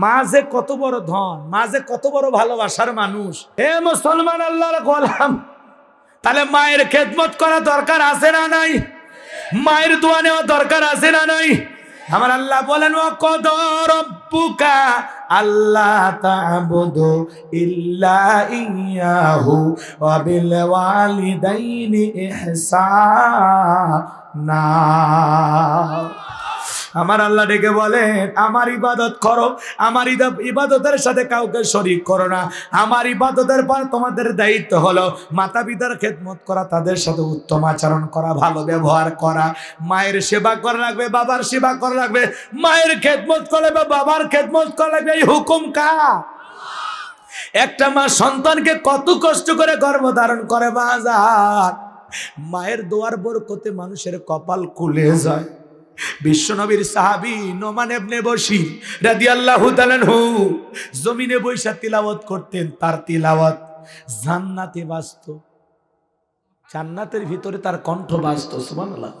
মা যে কত বড় ধন মা যে কত বড় ভালোবাসার মানুষ। হে মুসলমান, আল্লাহর গোলাম, তাহলে মায়ের খেদমত করা দরকার আছে না নাই? মায়ের দোয়া নেওয়া দরকার আছে না নাই? আমার আল্লাহ বলেন ও কদ রব্বুকা আল্লাহ তা'বুদু ইল্লা ইয়াহু ওয়া বিল ওয়ালিদাইনি ইহসানা। আমার আল্লাহ ডেকে বলেন, আমার ইবাদত করো, আমার ইবাদতের সাথে কাউকে শরিক করো না। আমার ইবাদতের পর তোমাদের দায়িত্ব হলো মাতা পিতার খেদমত করা, তাদের সাথে উত্তম আচরণ করা, ভালো ব্যবহার করা। মায়ের সেবা করা লাগবে, বাবার সেবা করা লাগবে। মায়ের খেদমত করা লাগবে বাবার খেদমত করা লাগবে, এই হুকুম কা একটা মা সন্তানকে কত কষ্ট করে গর্ভধারণ করে, বাজার। মায়ের দোয়ার বরকতে মানুষের কপাল খুলে যায়। বিশ্বনবীর সাহাবি নোমান এবনে বসি রাদিয়াল্লাহু তাআলাহু জমিনে বৈশা তিলাওয়াত করতেন, তার তিলাওয়াত জান্নাতে বাস্ত জান্নাতের ভিতরে তার কণ্ঠ বাস্ত সুবহানাল্লাহ।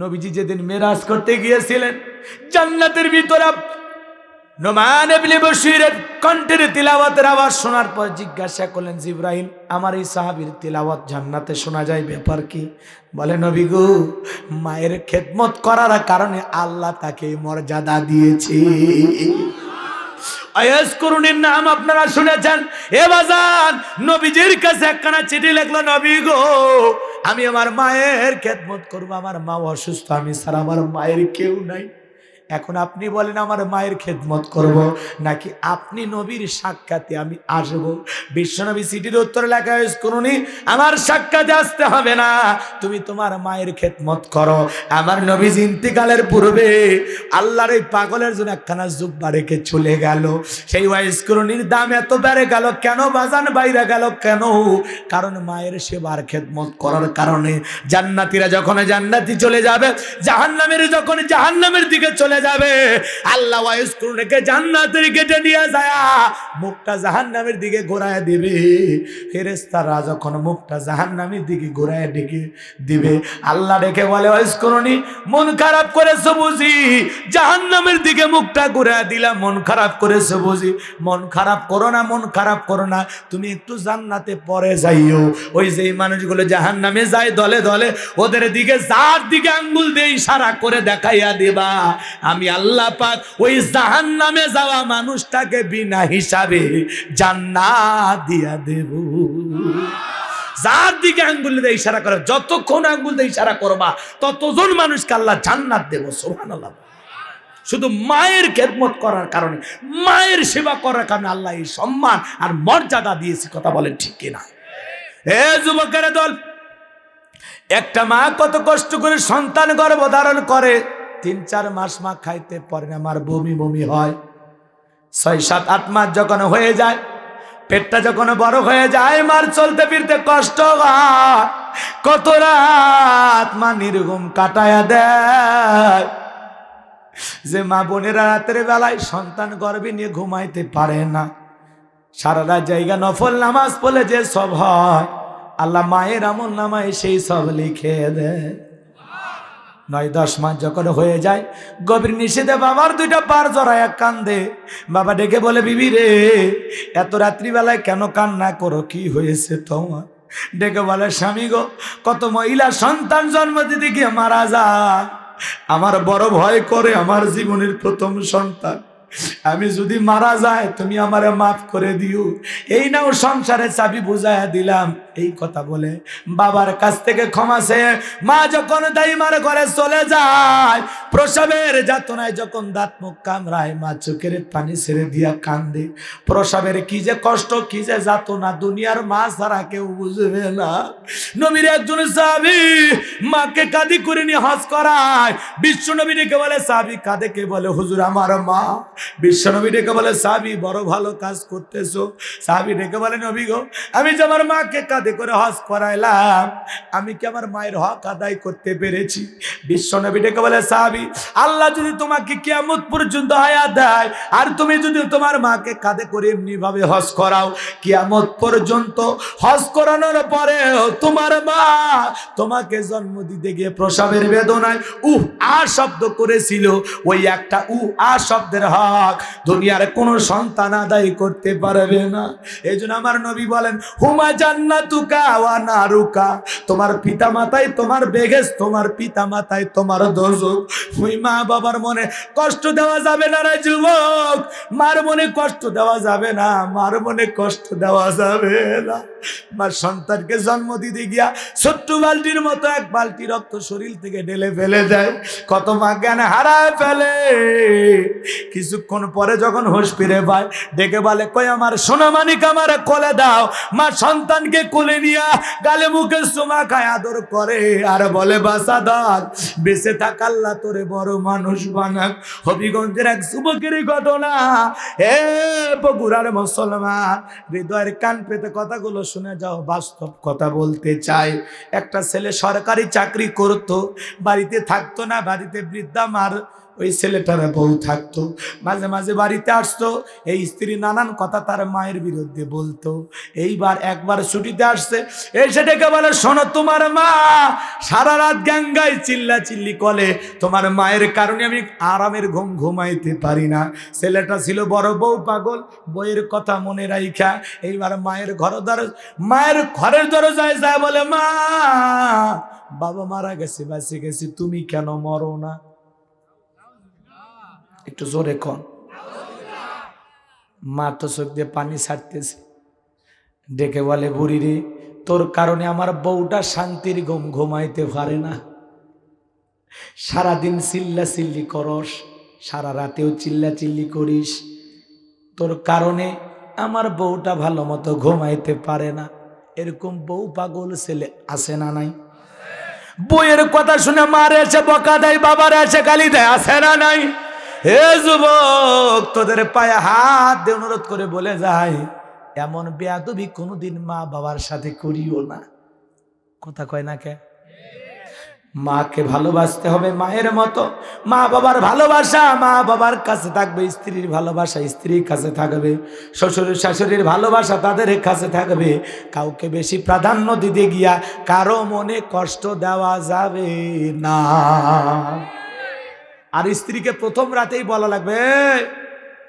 নবীজি যেদিন মেরাজ করতে গিয়েছিলেন, জান্নাতের ভিতরে নোমান এবনে বসিরের কণ্ঠের তিলাওয়াতের আওয়াজ শোনার পর জিজ্ঞাসা করলেন জিব্রাহিম আমার এই সাহাবীর তিলাওয়াত জান্নাতে শোনা যায়, ব্যাপার কি? বলে, নবী গো, মায়ের খেদমত করার কারণে আল্লাহ তাকে মর্যাদা দিয়েছে। আয়াস করুণের নাম আপনারা শুনেছেন। এ বাজান, নবীজির কাছে একখানা চিঠি লিখলো, নবী গো, আমি আমার মায়ের খেদমত করব, আমার মা অসুস্থ, আমি ছাড়া আমার মায়ের কেউ নাই। এখন আপনি বলেন, আমার মায়ের খেদমত করব? নাকি, আপনি নবীর সাক্ষাতে আমি আসব? বিশ্বনবী সিটির উত্তর লেখায় করুনি আমার সাক্ষাতে আসতে হবে না। তুমি তোমার মায়ের খেদমত করো। আমার নবীজ ইন্তিকালের পূর্বে আল্লাহর এই পাগলের জন্য একখানা জুব্বা রেখে চলে গেল। সেই ওয়াইস করুনির দাম এত বেড়ে গেল, কেন বাজান বাইরে গেল কেন? কারণ মায়ের সেবার খেদমত করার কারণে জান্নাতীরা যখন জান্নাতি চলে যাবে, জাহান্নামের যখন জাহান্নামের দিকে চলে যাবে। আল্লাহ ওয়াইস করুনকে জান্নাতের গেটে নিয়ে যায়। মুখটা জাহান্নামের দিকে ঘোরায় দিবে। ফেরেস্তারা যখন মুখটা দিকে ঘোরায় ডেকে দিবে। আল্লাহ বলে মন খারাপ বুঝি? দিকে মুখটা মন খারাপ বুঝি? মন খারাপ করো না, মন খারাপ করো না। তুমি একটু জান্নাতে পরে যাইও। ওই যে মানুষগুলো জাহান্নামে যায়, দলে দলে, ওদের দিকে যার দিকে আঙ্গুল দিয়ে ইশারা করে দেখাইয়া দিবা। আমি আল্লাহ পাক ওই জাহান্নামে যাওয়া মানুষটাকে বিনা হিসাবে জান্নাত দিয়া দেব। যার দিকে আঙ্গুল দিয়ে ইশারা করে, যতক্ষণ আঙ্গুল দিয়ে ইশারা করবা ততজন মানুষকে আল্লাহ জান্নাত দেব, সুবহানাল্লাহ। শুধু মায়ের খেদমত করার কারণে, মায়ের সেবা করার কারণে আল্লাহ এই সম্মান আর মর্যাদা দিয়েছে, কথা বলেন ঠিক কিনা? হে যুবকের দল, একটা মা কত কষ্ট করে সন্তান গর্ভধারণ করে। তিন চার মাস মা খাইতে পারে না আমার বমি বমি হয়। ছয়, সাত, আট মাস যখন হয়ে যায়, পেটটা যখন বড় হয়ে যায়, মার চলতে ফিরতে কষ্ট কত রাত মা নির্গম কাটায়া দেয়। যে মা বোনেরা রাতের বেলায় সন্তান গর্ভে নিয়ে ঘুমাইতে পারে না। সারা রাত জায়গা নফল, নামাজ পড়লে যে সব হয়, আল্লাহ মায়ের আমল নামায় সেই সব লিখে দেয়। নয়, দশ মাস যখন হয়ে যায়, গভীর নিষেধে বাবার দুইটা পার জড়ায় কান্দে। বাবা ডেকে বলে, বিবি রে, এত রাত্রিবেলায় কেন কান্না করো? কি হয়েছে তোমার? ডেকে বলে, স্বামী গো, কত মহিলা সন্তান জন্ম দিতে গিয়ে মারা যা আমার বড় ভয় করে আমার জীবনের প্রথম সন্তান। আমি যদি মারা যায় তুমি আমারে মাফ করে দিও। এই নাও সংসারে চাবি বুঝাইয়া দিলাম। এই কথা বলে বাবার কাছ থেকে ক্ষমা সে মা যখন দাইমার ঘরে চলে যায় প্রসবের যাতনায় যখন দাঁত মুখ কামড়ায়, মা চোখের পানি ছেড়ে দিয়া কান্দে। প্রসবের কি যে কষ্ট, কি যে যাতনা, দুনিয়ার মা ছাড়া কেউ বুঝবে না। নবীর একজন সাহাবি মাকে কাঁদি করে নিয়ে হজ করায়। বিশ্ব নবী ডেকে বলে, সাহাবি কাঁদে কে? বলে, হুজুর, আমার মা। বিশ্ব নবী ডেকে বলে, সাহাবি, বড় ভালো কাজ করতেছো। সাহাবি ডেকে বলে, নবী গো, আমি যে আমার মাকে কাঁদে করে হজ করাইলাম, আমি কি আমার মায়ের হক আদায় করতে পেরেছি? বিশ্ব নবী ডেকে বলে, সাহাবি আল্লাহ যদি তোমাকে কিয়ামত পর্যন্ত হায়াত দেয়, আর তুমি যদি তোমার মাকে কাঁধে করে এমনি ভাবে হজ করাও, কিয়ামত পর্যন্ত হজ করানোর পরে তোমার মা তোমাকে জন্ম দিতে গিয়ে প্রসবের বেদনায় উহ আ শব্দ করেছিল। ওই একটা উ আ শব্দের হক দুনিয়ার কোনো সন্তান আদায় করতে পারবে না। এই জন্য আমার নবী বলেন, হুমা জান্নাতুকা ওয়া নারুকা। তোমার পিতা মাতাই তোমার বেগেস তোমার পিতা মাতাই তোমার দোজক ওই মা বাবার মনে কষ্ট দেওয়া যাবে না রে যুবক। মার মনে কষ্ট দেওয়া যাবে না, মার মনে কষ্ট দেওয়া যাবে না। মার সন্তানকে জন্ম দিতে গিয়া ছোট্ট বালতির মতো এক বালতি রক্ত শরীর থেকে ঢেলে ফেলে দেয়। কত মা জ্ঞান হারায় ফেলে। কিছুক্ষণ পরে যখন হোশ ফিরে পায়, ডেকে বলে, কই আমার সোনামানিক আমার কোলে দাও। মা সন্তানকে কোলে নিয়া গালে মুখে সোমা খায়, আদর করে। আর বলে বাসা দাগ বেঁচে থাক আল্লাহ তোরে বড় মানুষ বানাক। হবিগঞ্জের এক যুবকের ঘটনা। হে বগুড়ার মুসলমান, হৃদয়ের কান পেতে কথাগুলো শুনে যাও, বাস্তব কথা বলতে চাই। একটা ছেলে সরকারি চাকরি করতো, বাড়িতে থাকতো না, বাড়িতে বৃদ্ধা মার ওই ছেলেটার বউ থাকতো, মাঝে মাঝে বাড়িতে আসতো, এই স্ত্রী নানান কথা তার মায়ের বিরুদ্ধে বলতো। এইবার একবার ছুটিতে আসছে, এসে ডেকে বলে, শোনো, তোমার মা সারা রাত গ্যাঙ্গায় চিল্লা চিল্লি কলে তোমার মায়ের কারণে আমি আরামের ঘুম ঘুমাইতে পারি না। ছেলেটা ছিল বড় বউ পাগল বইয়ের কথা মনে রাইখা। এইবার মায়ের ঘর দর, মায়ের ঘরের দরজায় যায় বলে, মা, বাবা মারা গেছে, বাঁচে গেছে, তুমি কেন মরো না? একটু জোরে কন। মা তো চোখ দিয়ে পানি ছাড়তেছে। ডেকে বলে, বুড়ি রে, তোর কারণে আমার বউটা শান্তির ঘুম ঘুমাইতে পারে না। সারাদিন চিল্লা চিল্লি করস, সারা রাতেও চিল্লা চিল্লি করিস। তোর কারণে আমার বউটা ভালো মতো ঘুমাইতে পারে না। এরকম বউ পাগল ছেলে আছে না নাই? বইয়ের কথা শুনে মারে এসে বকা দেয়, বাবার এসে গালি দেয়, আছে না নাই? হে যুবক, তোদের পায়ে হাত দিয়ে অনুরোধ করে বলে যায় এমন বেয়াদবি কোনোদিন মা বাবার সাথে করিও না। কথা কয় না কে? মাকে ভালোবাসতে হবে মায়ের মতো। মা বাবার ভালোবাসা, মা বাবার কাছে থাকবে, স্ত্রীর ভালোবাসা স্ত্রীর কাছে থাকবে। শ্বশুর শাশুড়ির ভালোবাসা তাদের কাছে থাকবে। কাউকে বেশি প্রাধান্য দিতে গিয়া কারও মনে কষ্ট দেওয়া যাবে না। আর স্ত্রীকে প্রথম রাতেই বলা লাগবে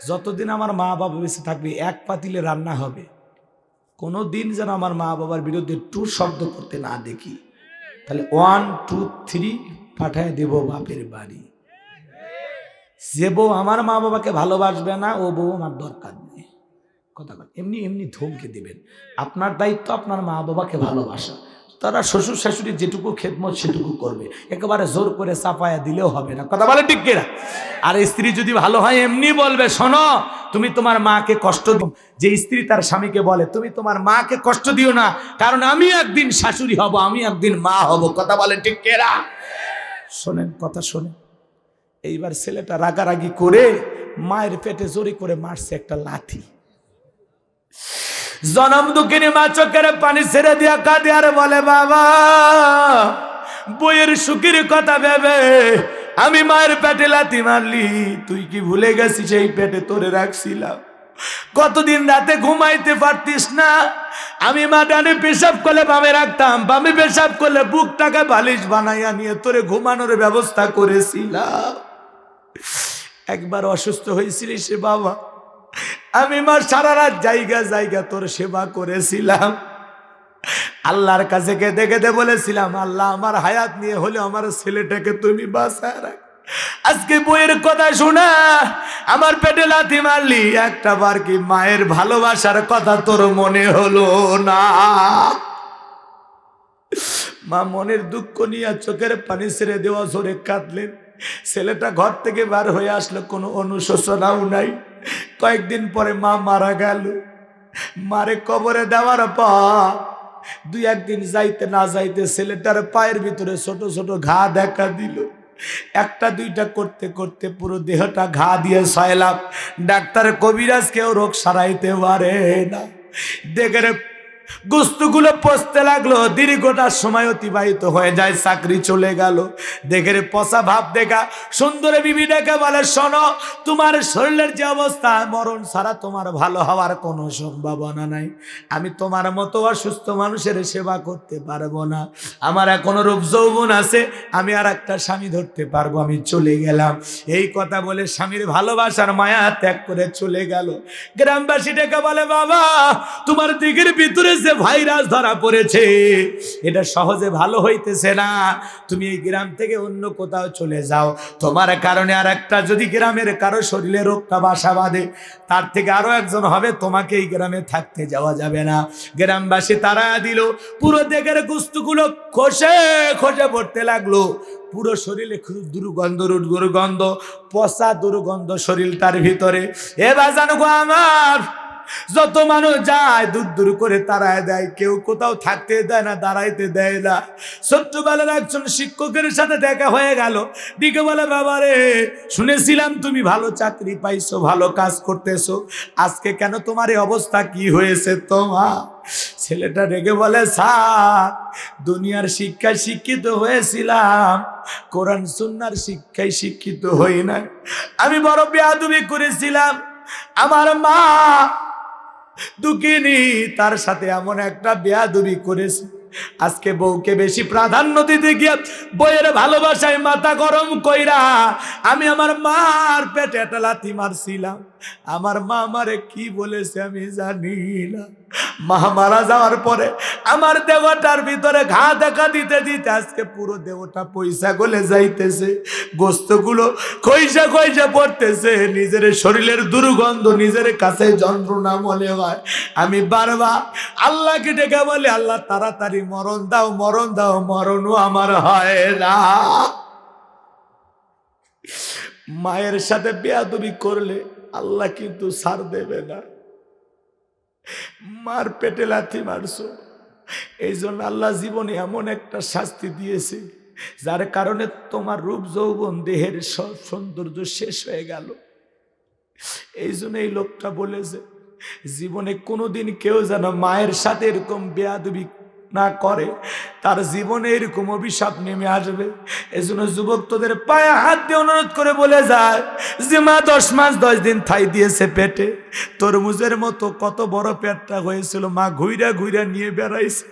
যতদিন আমার মা বাবা বেঁচে থাকবে, এক পাতিলে রান্না হবে। কোনো দিন যেন আমার মা বাবার বিরুদ্ধে টু শব্দ করতে না দেখি। তাহলে ওয়ান টু থ্রি পাঠায় দেব বাপের বাড়ি। যে বউ আমার মা বাবাকে ভালোবাসবে না, ও বউ আমার দরকার নেই। কথা এমনি এমনি ধমকে দিবেন। আপনার দায়িত্ব আপনার মা বাবাকে ভালোবাসা। তারা শ্বশুর শাশুড়ি যেটুকু খেদমত সেটুকু করবে। একেবারে জোর করে চাপায়া দিলেও হবে না। কথা বলে ঠিক কিনা? আর স্ত্রী যদি ভালো হয়, এমনি বলবে, শোনো, তুমি তোমার মাকে কষ্ট দিও। যে স্ত্রী তার স্বামীকে বলে, তুমি তোমার মাকে কষ্ট দিও না, কারণ আমি একদিন শাশুড়ি হব, আমি একদিন মা হব। কথা বলে ঠিক কেরা শোনেন, কথা শোনেন। এইবার ছেলেটা রাগারাগি করে মায়ের পেটে জোরে করে মারছে একটা লাথি। জনম দুঃখিনী মা চোখের পানি ছেড়ে দিয়া কাঁদে আর বলে, বাবা, বইয়ের সুখের কথা ভেবে আমি মায়ের পেটে লাথি মারলি। তুই কি ভুলে গেছিস সেই পেটে তোরে রাখছিলাম? কতদিন রাতে ঘুমাইতে পারতিস না? আমি মা ডানে পেশাব করলে বামে রাখতাম, বামে পেশাব করলে বুকটাকে বালিশ বানাইয়া নিয়ে তোরে ঘুমানোর ব্যবস্থা করেছিলাম। একবার অসুস্থ হয়েছিলি সে বাবা। আমি মা সারা রাত জায়গা জায়গা তোর সেবা করেছিলাম। আল্লাহর কাছে কেঁদে কেঁদে বলেছিলাম, আল্লাহ, আমার হায়াত নিয়ে হলে আমার ছেলেটাকে তুমি বাঁচায় রাখ। আজকে বইয়ের কথা শোনা, আমার পেটে লাথি মারলি, একটা বার কি মায়ের ভালোবাসার কথা তোর মনে হলো না? মা মনের দুঃখ নিয়ে চোখের পানি ছেড়ে দেওয়া জোরে কাঁদলেন। ছেলেটা ঘর থেকে বার হয়ে আসলো, কোনো অনুশোচনাও নাই। কয়েকদিন পরে মা মারা গেল। মারে কবরে দেওয়ার পর দুই একদিন যাইতে না যাইতে ছেলেটার পায়ের ভিতরে ছোট ছোট ঘা দেখা দিল। একটা দুইটা করতে করতে পুরো দেহটা ঘা দিয়ে সয়লাম। ডাক্তার কবিরাজ কেউ রোগ সারাইতে পারে না। দেখে গুস্তুগুলো পচতে লাগল, দীর্ঘটা সময় অতিবাহিত হয়ে যায়, চাকরি চলে গেল। দেখে রে পচা ভাব দেখা, সুন্দরে বিবি ডেকে বলে, শোনো, তোমার শরীরের যে অবস্থা, মরণ ছাড়া তোমার ভালো হওয়ার কোনো সম্ভাবনা নাই। আমি তোমার মতো অসুস্থ মানুষের সেবা করতে পারব না। আমার এখনও রূপ যৌবন আছে, আমি আর একটা স্বামী ধরতে পারব, আমি চলে গেলাম। এই কথা বলে স্বামীর ভালোবাসার মায়া ত্যাগ করে চলে গেল। গ্রামবাসী ডেকে বলে, বাবা, তোমার দিকের ভিতরে যে ভাইরাস ধরা পড়েছে, এটা সহজে ভালো হইতেছে না। তুমি এই গ্রাম থেকে অন্য কোথাও চলে যাও। তোমার কারণে আর একটা যদি গ্রামের কারও শরীরে রোগটা বাসা বাঁধে, তার থেকে আরও একজন হবে, তোমাকে এই গ্রামে থাকতে যাওয়া যাবে না। গ্রামবাসী তারা দিল, পুরো দেখের গুস্তুগুলো খসে খসে পড়তে লাগল। পুরো শরীরে খুব দুর্গন্ধ দুর্গন্ধ, পচা দুর্গন্ধ শরীরটার ভিতরে। এবার জানো আমার যত মানুষ যায়, দূর দূর করে তারায় দেয়। কেউ কোথাও থাকতে দেয় না, দাঁড়াইতে দেয় না। ছোট্টবেলার একজন শিক্ষকের সাথে দেখা হয়ে গেল। দিকে বলে, বাবা রে, শুনেছিলাম তুমি ভালো চাকরি পাইছো, ভালো কাজ করতেছো। আজকে কেন তোমার এই অবস্থা? কি হয়েছে তোমার? ছেলেটা রেগে বলে, স্যার, দুনিয়ার শিক্ষায় শিক্ষিত হয়েছিলাম। কোরআন, সুন্নার শিক্ষায় শিক্ষিত হই না আমি বড় বেয়াদুবি করেছিলাম। আমার মা দুঃখিনী, তার সাথে এমন একটা বেয়াদুবি করেছে। আজকে বউকে বেশি প্রাধান্য দিতে গিয়ে বইয়ের ভালোবাসায় মাথা গরম কইরা আমি আমার মার পেটে একটা লাথি মারছিলাম। আমার মা আমারে কি বলেছে আমি জানি না। মা মারা যাওয়ার পরে আমার দেহটার ভিতরে ঘা দেখা দিতে দিতে আজকে পুরো দেহটা পয়সা গলে যাইতেছে, গোস্তগুলো কইসা কইসা পড়তেছে, নিজের শরীরের দুর্গন্ধ, নিজের কাছে যন্ত্রণা মনে হয়। আমি বারবার আল্লাহকে ডেকে বলি, আল্লাহ, তাড়াতাড়ি মরণ দাও মরণ দাও, মরণও আমার হয় না। মায়ের সাথে বেয়াদবি করলে আল্লাহ কিন্তু সার দেবে না। মার পেটে লাথি মারছো। এই জন্য আল্লাহ জীবনে এমন একটা শাস্তি দিয়েছে, যার কারণে তোমার রূপ, যৌবন, দেহের সব সৌন্দর্য শেষ হয়ে গেল। এই জন্য এই লোকটা বলেছে জীবনে কোনোদিন কেউ যেন মায়ের সাথে এরকম বেয়াদবি না করে, তার জীবনে এরকম অভিশাপ নেমে আসবে। এই জন্য যুবক তোদের পায়ে হাত দিয়ে অনুরোধ করে বলে যায়, যে মা দশ মাস দশ দিন থাই দিয়েছে পেটে, তরমুজের মতো কত বড় পেটটা হয়েছিল, মা ঘুইরা ঘুইরা নিয়ে বেড়াইছে।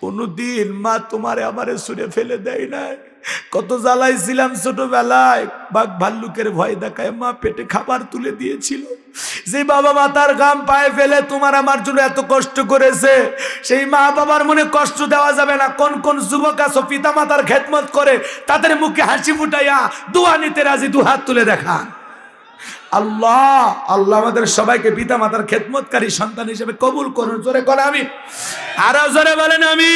কোনদিন মা তোমারে আমারে সুরে ফেলে দেয় নাই। কত জ্বালাইছিলাম ছোটবেলায়, বাঘ ভাল্লুকের ভয় দেখায় মা পেটে খাবার তুলে দিয়েছিল। যে বাবা মাতার গাম পায়ে ফেলে তোমার আমার জন্য এত কষ্ট করেছে, সেই মা বাবার মনে কষ্ট দেওয়া যাবে না। কোন কোন যুবক আছো পিতা মাতার খেদমত করে তাদের মুখে হাসি ফুটাইয়া দুয়া নিতে রাজি, দু হাত তুলে দেখা আল্লাহ আল্লাহ আমাদের সবাইকে পিতা মাতার খেদমতকারী সন্তান হিসেবে কবুল করুন। জোরে করে আমি আরও জোরে বলেন আমি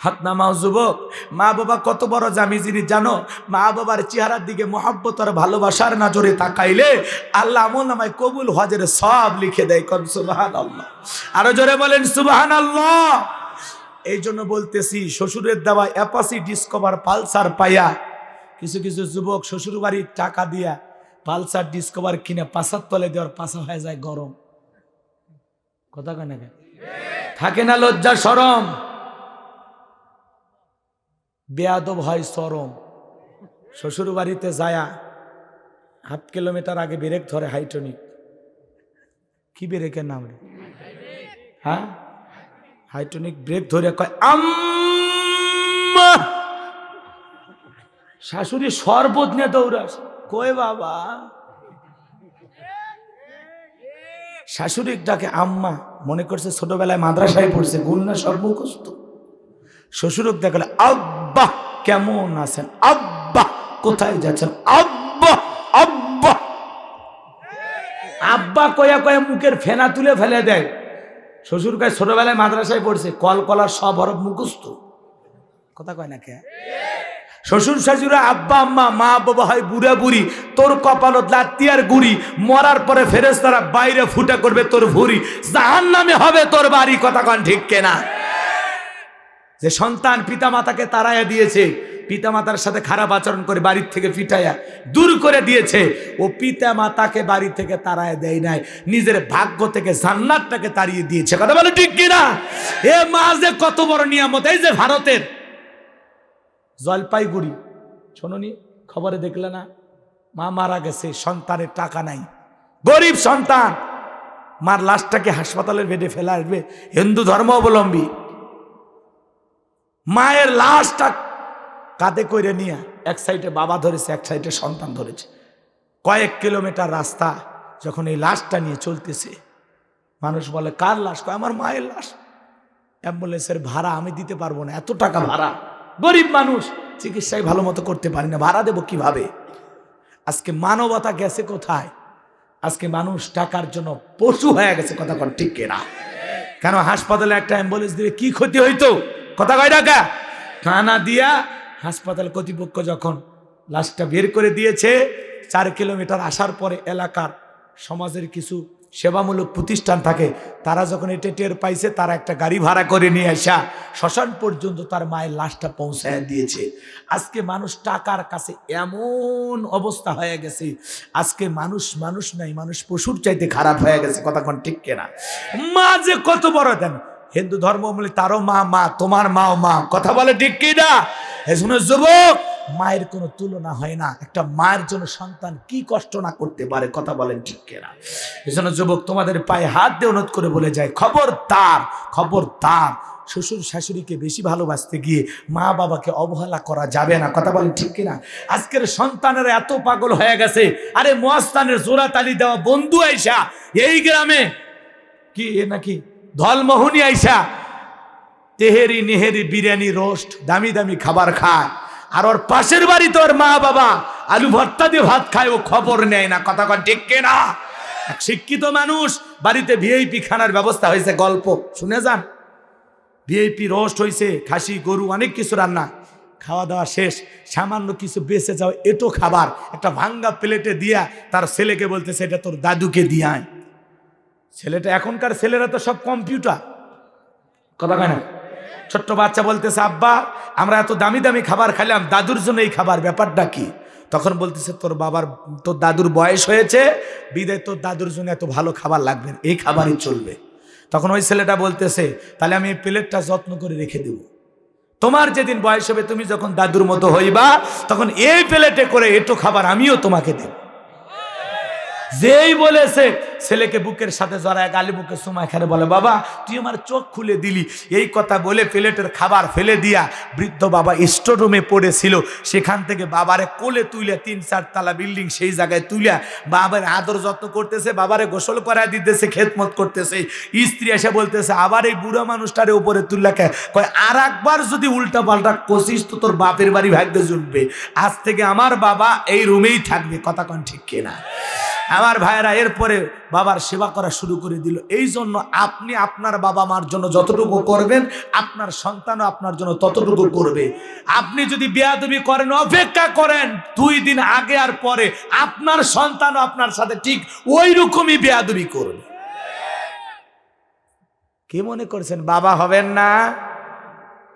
হাত নামাও, যুবক। মা বাবা কত বড় জামি জিনিস জানো, মা বাবার চেহারার দিকে মহাব্বত ভালোবাসার নজরে তাকাইলে আল্লাহ আমল নামায় কবুল হজের সব লিখে দেয়। কন সুবাহান আল্লাহ আরও জোরে বলেন সুবাহান আল্লাহ এই জন্য বলতেছি, শ্বশুরের দেওয়া অ্যাপাসি ডিসকভার পালসার পাইয়া, কিছু কিছু যুবক শ্বশুর বাড়ির টাকা দিয়া পালসার ডিসকভার কিনে পাশার তলে দেওয়ার পাশা হয়ে যায় গরম। কথা কেন? থাকে না লজ্জা, সরম। বেয়াদব হয় সরম। শ্বশুর বাড়িতে যায়া হাফ কিলোমিটার আগে ব্রেক ধরে হাইটনিক। কি ব্রেকের নাম রে? হ্যাঁ? হাইটনিক ব্রেক ধরে কয়, আম্মা! শাশুড়ি শরবত নিয়ে দৌড়াস কই বাবা? শাশুড়ি ডাকে আম্মা, মনে করছে ছোটবেলায় মাদ্রাসায় পড়ছে, গুন্না মুখস্থ। শ্বশুরক দেখালে, আব্বা, কেমন আছেন? আব্বা, কোথায় যাচ্ছেন? আব্বা আব্বা। আব্বা কয়া কয়া মুখের ফেনা তুলে ফেলে দেয়। শ্বশুর কাছে ছোটবেলায় মাদ্রাসায় পড়ছে কল কলার সব হরফ মুখস্থ। কথা কয় না কে? শ্বশুর শাশুড়া আব্বা, আম্মা, মা, বাবা হয় বুড়া বুড়ি, তোর কপালত লাত্তিয়ার গুড়ি, মরার পরে ফেরেস তারা বাইরে ফুটা করবে তোর ভুরি জাহান নামে হবে তোর বাড়ি, কথা কন ঠিক কেনা? যে সন্তান পিতা মাতাকে তাড়াইয়া দিয়েছে, পিতামাতার সাথে খারাপ আচরণ করে বাড়ির থেকে ফিটাইয়া দূর করে দিয়েছে, ও পিতা মাতাকে বাড়ি থেকে তাড়ায় দেয় নাই, নিজের ভাগ্য থেকে জান্নাতটাকে তাড়িয়ে দিয়েছে, কথা বলে ঠিক কিনা? এ মা যে কত বড় নিয়ামত, এই যে ভারতের জলপাইগুড়ি। শোনি খবরে দেখলে না? মা মারা গেছে, সন্তানের টাকা নাই। গরিব সন্তান, মার লাশটাকে হাসপাতালের বেডে ফেলা আসবে, হিন্দু ধর্ম অবলম্বী। মায়ের লাশটা কাঁধে করে নিয়ে এক সাইডে বাবা ধরেছে, এক সাইডে সন্তান ধরেছে। কয়েক কিলোমিটার রাস্তা যখন এই লাশটা নিয়ে চলতেছে, মানুষ বলে, কার লাশ? কয়, আমার মায়ের লাশ? অ্যাম্বুলেন্সের ভাড়া আমি দিতে পারব না, এত টাকা ভাড়া। গরিব মানুষ, চিকিৎসায় ভালো মতো করতে পারি না, ভাড়া দেবো কীভাবে? আজকে মানবতা গেছে কোথায়? আজকে মানুষ টাকার জন্য পশু হয়ে গেছে, কথা কন ঠিক কেনা? কেন হাসপাতালে একটা অ্যাম্বুলেন্স দিলে কি ক্ষতি হইতো? কথা কয় টাকা খানা দিয়া হাসপাতাল কর্তৃপক্ষ যখন লাশটা বের করে দিয়েছে, চার কিলোমিটার আসার পরে এলাকার সমাজের কিছু সেবামূলক প্রতিষ্ঠান থাকে, তারা যখন এটা টের পাইছে, তারা একটা গাড়ি ভাড়া করে নিয়ে আসা শ্মশান পর্যন্ত তার মায়ের লাশটা পৌঁছায় দিয়েছে। আজকে মানুষ টাকার কাছে এমন অবস্থা হয়ে গেছে, আজকে মানুষ মানুষ নাই, মানুষ পশুর চাইতে খারাপ হয়ে গেছে কোন ঠিক কেনা? মা যে কত বড় দেন, হিন্দু ধর্ম বলে তারও মা মা, তোমার মাও মা, কথা বলে ঠিক কিনা? যুবক মায়ের কোনো তুলনা হয় না। একটা মায়ের জন্য সন্তান কি কষ্ট না করতে পারে, কথা বলেন ঠিক কেনা? এজন্য যুবক, তোমাদের পায়ে হাত দিয়ে অনুরোধ করে বলে যায় খবর তার খবর তার শ্বশুর শাশুড়িকে বেশি ভালোবাসতে গিয়ে মা বাবাকে অবহেলা করা যাবে না। কথা বলেন ঠিক কিনা? আজকের সন্তানেরা এত পাগল হয়ে গেছে, আরে মহাস্থানের জোড়া তালি দেওয়া বন্ধু আইসা, এই গ্রামে কি এ নাকি ধলমোহনী আইসা, তেহেরি নেহেরি বিরিয়ানি রোস্ট, দামি দামি খাবার খায়। আর ওর পাশের বাড়ি তোর মা বাবা। আলু ভর্তা দিয়ে ভাত খায়, ও খবর নেয় না। কথা কন ঠিক না? এক শিক্ষিত মানুষ, বাড়িতে ভিআইপি খানার ব্যবস্থা হয়েছে, গল্প। শুনে যান। ভিআইপি রোস্ট হয়েছে খাসি, গরু, অনেক কিছু রান্না। খাওয়া দাওয়া শেষ। সামান্য কিছু বেঁচে যাও এটো খাবার একটা ভাঙ্গা প্লেটে দিয়া তার ছেলেকে বলতেছে, এটা তোর দাদুকে দিয়ায় ছেলেটা এখনকার ছেলেরা তো সব কম্পিউটার। কথা কয় না? ছোট্ট বাচ্চা বলতেছে, আব্বা, আমরা এত দামি দামি খাবার খাইলাম, দাদুর জন্য এই খাবার, ব্যাপারটা কি? তখন বলতেছে, তোর বাবার, তোর দাদুর বয়স হয়েছে, বিদায়, তোর দাদুর জন্য এত ভালো খাবার লাগবে, এই খাবারই চলবে। তখন ওই ছেলেটা বলতেছে, তাহলে আমি এই প্লেটটা যত্ন করে রেখে দেব। তোমার যেদিন বয়স হবে, তুমি যখন দাদুর মতো হইবা, তখন এই প্লেটে করে এটো খাবার আমিও তোমাকে দেব। যেই বলেছে, ছেলেকে বুকের সাথে জড়ায়, গালি বুকে সময় খেলে বলে, বাবা, তুই আমার চোখ খুলে দিলি। এই কথা বলে প্লেটের খাবার ফেলে দিয়া বৃদ্ধ বাবা স্টোরুমে পড়েছিল। সেখান থেকে বাবারে কোলে তুলে তিন চার তালা বিল্ডিং সেই জায়গায় তুলে বাবার আদর যত্ন করতেছে, বাবারে গোসল করায় দিতেছে খেতমত করতেছে। স্ত্রী এসে বলতেছে, আবার এই বুড়ো মানুষটারে উপরে তুললাকে কয় আর একবার যদি উল্টা পাল্টা কষিস তো তোর বাপের বাড়ি ভাগ্যে জুটবে। আজ থেকে আমার বাবা এই রুমেই থাকবে। কথা কন ঠিক কিনা? আমার ভাইয়েরা এরপরে বাবার সেবা করা শুরু করে দিল। এই জন্য আপনি আপনার বাবা মার জন্য যতটুকু করবেন, আপনার সন্তানও আপনার জন্য ততটুকু করবে। আপনি যদি বেয়াদবি করেন, অপেক্ষা করেন, দুই দিন আগে আর পরে আপনার সন্তানও আপনার সাথে ঠিক ওই রকমই বেয়াদবি করবে। কি মনে করছেন, বাবা হবেন না?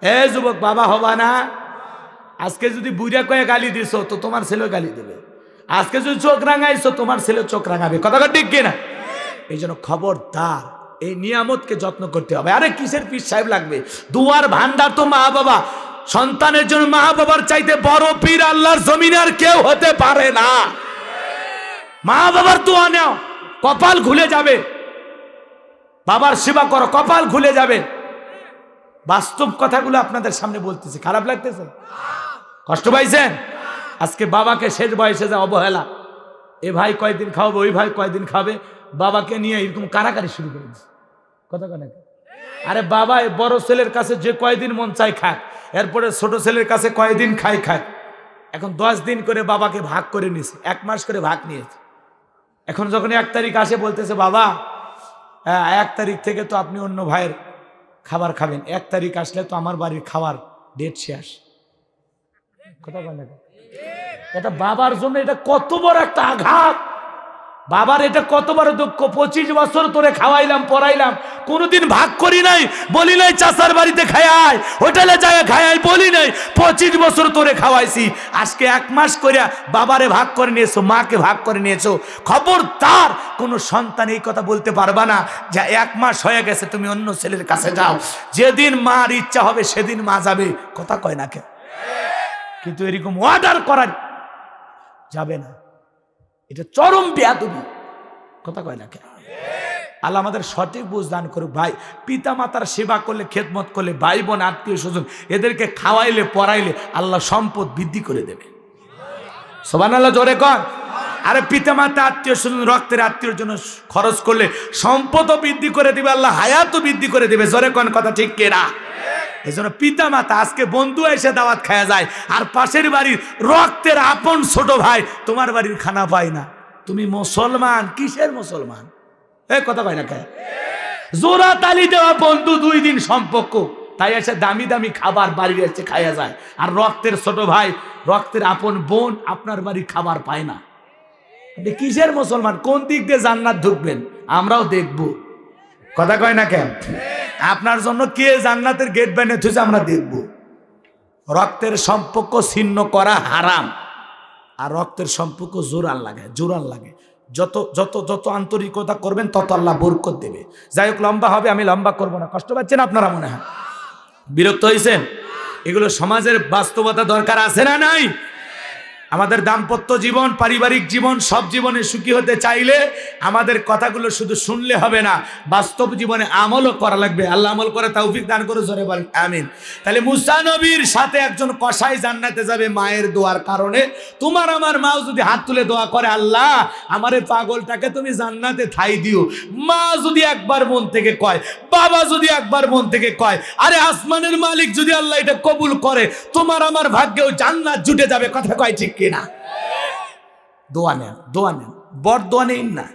এ যুবক, বাবা হবা না। আজকে যদি বুড়া কয়ে গালি দিছো, তো তোমার ছেলে গালি দেবে। আজকে যদি চোখ রাঙাইছো, তোমার ছেলে চোখ রাঙাবে। কথা ঠিক কিনা? এই জন্য খবরদার, এই নিয়ামতকে যত্ন করতে হবে। আরে কিসের পিস সাহেব লাগবে? দুয়ার ভান্ডার তো মা বাবা। সন্তানের জন্য মা বাবার চাইতে বড় পীর আল্লাহর জমিনে আর কেউ হতে পারে না। মা বাবার দোয়া নেও, কপাল খুলে যাবে। বাবার সেবা করো, কপাল খুলে যাবে। বাস্তব কথাগুলো আপনাদের সামনে বলতেছি, খারাপ লাগতেছে? কষ্ট পাইছেন? আজকে বাবাকে শেষ বয়সে যা অবহেলা। এ ভাই কয়দিন খাওয়াবে ওই ভাই কয়দিন খাবে বাবাকে নিয়ে এরকম কারাকারি শুরু করে দিচ্ছে কথা কেন? আরে বাবা বড় ছেলের কাছে যে কয়দিন মন চায় খাক এরপরে ছোট ছেলের কাছে কয়দিন খাই খাক। এখন দশ দিন করে বাবাকে ভাগ করে নিয়েছে এক মাস করে ভাগ নিয়েছে। এখন যখন এক তারিখ আসে বলতেছে বাবা হ্যাঁ, এক তারিখ থেকে তো আপনি অন্য ভাইয়ের খাবার খাবেন এক তারিখ আসলে তো আমার বাড়ির খাবার ডেট শেষ। কথা বলে এটা বাবার জন্য এটা কত বড় একটা আঘাত। বাবার এটা কত বড় দুঃখ। পঁচিশ বছর তোরে খাওয়াইলাম, পড়াইলাম। কোনোদিন ভাগ করি নাই, বলি নাই চাষার বাড়িতে খায়াই হোটেলে যায় খায়াই বলি নাই, পঁচিশ বছর তোরে খাওয়াইছি। আজকে এক মাস করিয়া বাবারে ভাগ করে নিয়েছো, মাকে ভাগ করে নিয়েছো। খবর তার কোনো সন্তান এই কথা বলতে পারবা না। যে এক মাস হয়ে গেছে, তুমি অন্য ছেলের কাছে যাও। যেদিন মার ইচ্ছা হবে, সেদিন মা যাবে। কথা কয় না কেন কিন্তু এরকম অর্ডার করার যাবে না। এটা চরম বেয়াদবি। কথা কয় না কেন? আল্লাহ আমাদের সঠিক বুঝ দান করুক ভাই। পিতা মাতার সেবা করলে, খেদমত করলে ভাই বোন আত্মীয় স্বজন এদেরকে খাওয়াইলে, পড়াইলে আল্লাহ সম্পদ বৃদ্ধি করে দেবে। সোবান আল্লাহ জোরে কর আরে পিতা মাতা আত্মীয় স্বজন রক্তের আত্মীয়র জন্য খরচ করলে সম্পদও বৃদ্ধি করে দিবে, আল্লাহ হায়াতও বৃদ্ধি করে দেবে। জোরে কন, কথা ঠিক কেনা? এই জন্য পিতা মাতা আজকে বন্ধু এসে দাওয়াত খাওয়া যায়। আর পাশের বাড়ির রক্তের আপন ছোট ভাই, তোমার বাড়ির খানা পায় না। তুমি মুসলমান, কিসের মুসলমান? এ কথা পাই না খায় জোড়া তালি দেওয়া বন্ধু দুই দিন সম্পর্ক। তাই এসে দামি দামি খাবার বাড়ির এসে খাইয়া যায়। আর রক্তের ছোট ভাই, রক্তের আপন বোন আপনার বাড়ির খাবার পায় না। কিসের মুসলমান? কোন দিক দিয়ে জান্নাত ঢুকবেন? আমরাও দেখব। কথা কয় না কেন আপনার জন্য কে জান্নাতের গেট বানিয়ে থুছে আমরা দেখব। রক্তের সম্পর্ক ছিন্ন করা হারাম, আর রক্তের সম্পর্ক জোরাল লাগে জোরাল লাগে। যত যত যত আন্তরিকতা করবেন, তত আল্লাহ বরকত দেবে। যাই হোক, লম্বা হবে, আমি লম্বা করব না। কষ্ট পাচ্ছেন আপনারা মনে হয়? বিরক্ত হয়েছেন এগুলো সমাজের বাস্তবতা দরকার আছে না নাই? আমাদের দাম্পত্য জীবন, পারিবারিক জীবন, সব জীবনে সুখী হতে চাইলে আমাদের কথাগুলো শুধু শুনলে হবে না, বাস্তব জীবনে আমলও করা লাগবে। আল্লাহ আমল করে তৌফিক দান করে জোরে বলেন, আমিন। তাহলে মুসা নবীর সাথে একজন কসাই জান্নাতে যাবে মায়ের দোয়ার কারণে। তোমার আমার মাও যদি হাত তুলে দোয়া করে, আল্লাহ, আমার এই পাগলটাকে তুমি জান্নাতে ঠাই দিও। মা যদি একবার মন থেকে কয়, বাবা যদি একবার মন থেকে কয়, আরে আসমানের মালিক যদি আল্লাহ এটা কবুল করে, তোমার আমার ভাগ্যেও জান্নাত জুটে যাবে। কথা কয় ঠিক কিনা দোয়া নেন দোয়া নেন। বর দোয়া নেই না।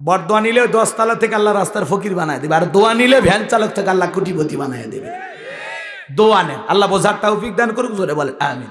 বর দোয়া নিলে দশ দশতলা থেকে আল্লাহ রাস্তার ফকির বানায় দেবে। আর দোয়া নিলে ভ্যান চালক থেকে আল্লাহ কুটিপতি বানায় দেবে। দোয়া নেন। আল্লাহ বোঝার তৌফিক দান করুক, জোরে বলে আমিন।